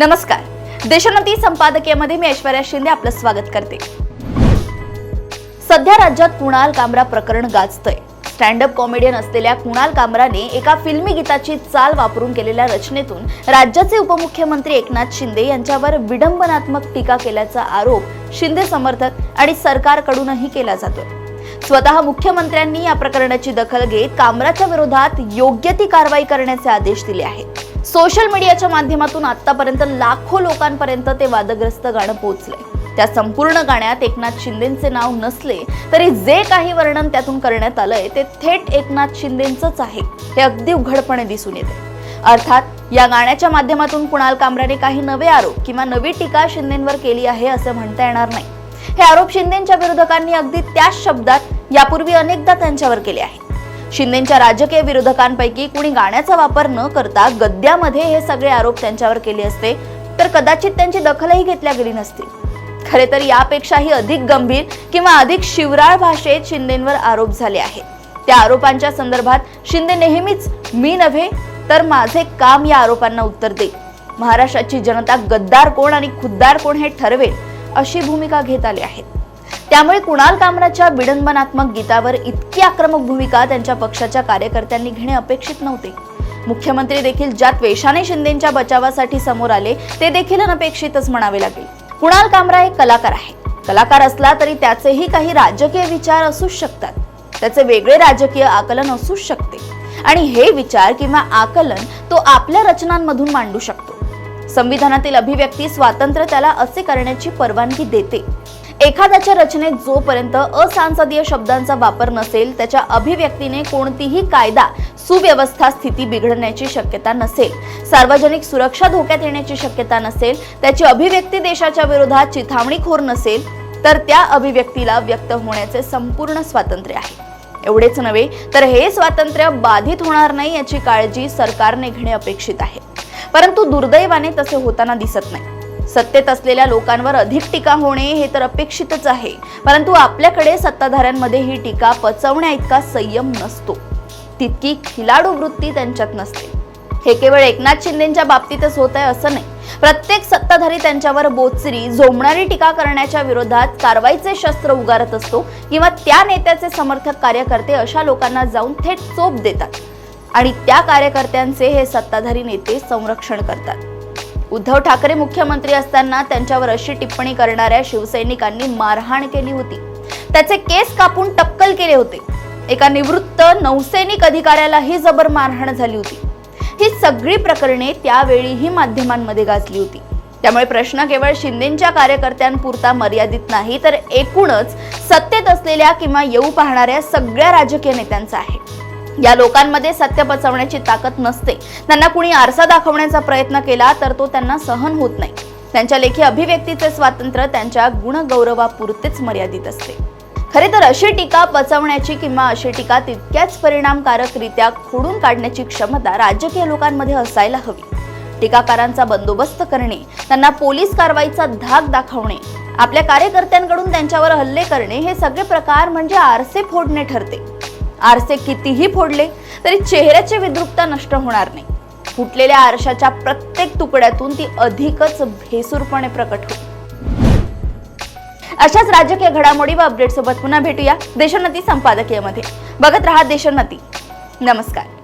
नमस्कार. देशोन्नती संपादकीयमध्ये मी ऐश्वर्या शिंदे आपलं स्वागत करते. सध्या राज्यात कुणाल कामरा प्रकरण गाजतंय. स्टँडअप कॉमेडियन असलेल्या कुणाल कामराने एका फिल्मी गीताची चाल वापरून केलेल्या रचनेतून राज्याचे उपमुख्यमंत्री एकनाथ शिंदे यांच्यावर विडंबनात्मक टीका केल्याचा आरोप शिंदे समर्थक आणि सरकारकडूनही केला जातोय. स्वतः मुख्यमंत्र्यांनी या प्रकरणाची दखल घेत कामराच्या विरोधात योग्य ती कारवाई करण्याचे आदेश दिले आहेत. सोशल मीडियाच्या माध्यमातून आतापर्यंत लाखो लोकांपर्यंत ते वादग्रस्त गाणं पोहोचलंय. त्या संपूर्ण गाण्यात एकनाथ शिंदेचे नाव नसले तरी जे काही वर्णन त्यातून करण्यात आलंय ते थेट एकनाथ शिंदेच आहे. हे अगदी उघडपणे दिसून येते अर्थात या गाण्याच्या माध्यमातून कुणाल कामराने काही नवे आरोप किंवा नवी टीका शिंदेंवर केली आहे असं म्हणता येणार नाही. हे आरोप शिंदेच्या विरोधकांनी अगदी त्याच शब्दात यापूर्वी अनेकदा त्यांच्यावर केले आहे शिंदेच्या राजकीय विरोधकांपैकी कुणी गाण्याचा वापर न करता गद्यामध्ये हे सगळे आरोप त्यांच्यावर केले असते तर कदाचित त्यांची दखलही घेतल्या गेली नसती. खरे तर यापेक्षाही अधिक गंभीर किंवा अधिक शिवराळ भाषेत शिंदेंवर आरोप झाले आहेत. त्या आरोपांच्या संदर्भात शिंदे नेहमीच मी नव्हे तर माझे काम या आरोपांना उत्तर दे महाराष्ट्राची जनता गद्दार कोण आणि खुद्दार कोण हे ठरवेल अशी भूमिका घेत आले आहेत. त्यामुळे कुणाल कामराच्या विडंबनात्मक गीतावर इतकी आक्रमक भूमिका त्यांच्या पक्षाच्या कार्यकर्त्यांनी घेणे अपेक्षित नव्हते. मुख्यमंत्री देखील ज्या त्वेषाने शिंदेच्या बचावासाठी समोर आले ते देखील अनपेक्षितच म्हणावे लागेल. कुणाल कामरा एक कलाकार आहे. कलाकार असला तरी त्याचेही काही राजकीय विचार असूच शकतात. त्याचे वेगळे राजकीय आकलन असूच शकते. आणि हे विचार किंवा आकलन तो आपल्या रचनांमधून मांडू शकतो. संविधानातील अभिव्यक्ती स्वातंत्र्य त्याला असे करण्याची परवानगी देते. एखाद्याच्या रचनेत जोपर्यंत असांसदीय शब्दांचा वापर नसेल त्याच्या अभिव्यक्तीने कोणतीही कायदा सुव्यवस्था स्थिती बिघडण्याची शक्यता नसेल. सार्वजनिक सुरक्षा धोक्यात येण्याची शक्यता नसेल त्याची अभिव्यक्ती देशाच्या विरोधात चिथावणीखोर नसेल तर त्या अभिव्यक्तीला व्यक्त होण्याचे संपूर्ण स्वातंत्र्य आहे. एवढेच नव्हे तर हे स्वातंत्र्य बाधित होणार नाही याची काळजी सरकारने घेणे अपेक्षित आहे. परंतु दुर्दैवाने तसे होताना दिसत नाही. सत्तेत असलेल्या लोकांवर अधिक टीका होणे हे तर अपेक्षितच आहे. परंतु आपल्याकडे सत्ताधाऱ्यांमध्ये ही टीका पचवण्या इतका संयम नसतो. तितकी खिलाडू वृत्ती त्यांच्यात नसते. हे केवळ एकनाथ शिंदेच्या बाबतीतच होत आहे असं नाही. प्रत्येक सत्ताधारी त्यांच्यावर बोचरी झोमणारी टीका करण्याच्या विरोधात कारवाईचे शस्त्र उगारत असतो किंवा त्या नेत्याचे समर्थक कार्यकर्ते अशा लोकांना जाऊन थेट चोप देतात आणि त्या कार्यकर्त्यांचे हे सत्ताधारी नेते संरक्षण करतात. उद्धव ठाकरे मुख्यमंत्री असताना त्यांच्यावर अशी टिप्पणी करणाऱ्या शिवसैनिकांनी मारहाण केली होती. त्याचे केस कापून टक्कल केले होते. एका निवृत्त नौसैनिक अधिकाऱ्यालाही जबर मारहाण झाली होती. ही सगळी प्रकरणे त्यावेळीही माध्यमांमध्ये गाजली होती. त्यामुळे प्रश्न केवळ शिंदेच्या कार्यकर्त्यांपुरता मर्यादित नाही तर एकूणच सत्तेत असलेल्या किंवा येऊ पाहणाऱ्या सगळ्या राजकीय नेत्यांचा आहे. या लोकांमध्ये सत्य पचवण्याची ताकद नसते. त्यांना कुणी आरसा दाखवण्याचा प्रयत्न केला तर तो त्यांना सहन होत नाही. त्यांच्या लेखी अभिव्यक्तीचे स्वातंत्र्य त्यांच्या गुणगौरवापुरतेच मर्यादित असते. खरे तर अशी टीका पचवण्याची किंवा अशी टीका तितक्याच परिणामकारकरित्या खोडून काढण्याची क्षमता राजकीय लोकांमध्ये असायला हवी. टीकाकारांचा बंदोबस्त करणे त्यांना पोलीस कारवाईचा धाक दाखवणे आपल्या कार्यकर्त्यांकडून त्यांच्यावर हल्ले करणे हे सगळे प्रकार म्हणजे आरसे फोडणे ठरते. आरसे कितीही फोडले तरी चेहऱ्याची विद्रुपता नष्ट होणार नाही. फुटलेल्या आरशाच्या प्रत्येक तुकड्यातून ती अधिकच भेसूरपणे प्रकट होईल. अशाच राजकीय घडामोडी व अपडेट सोबत पुन्हा भेटूया देशोन्नती संपादकीयमध्ये. बघत रहा देशोन्नती. नमस्कार.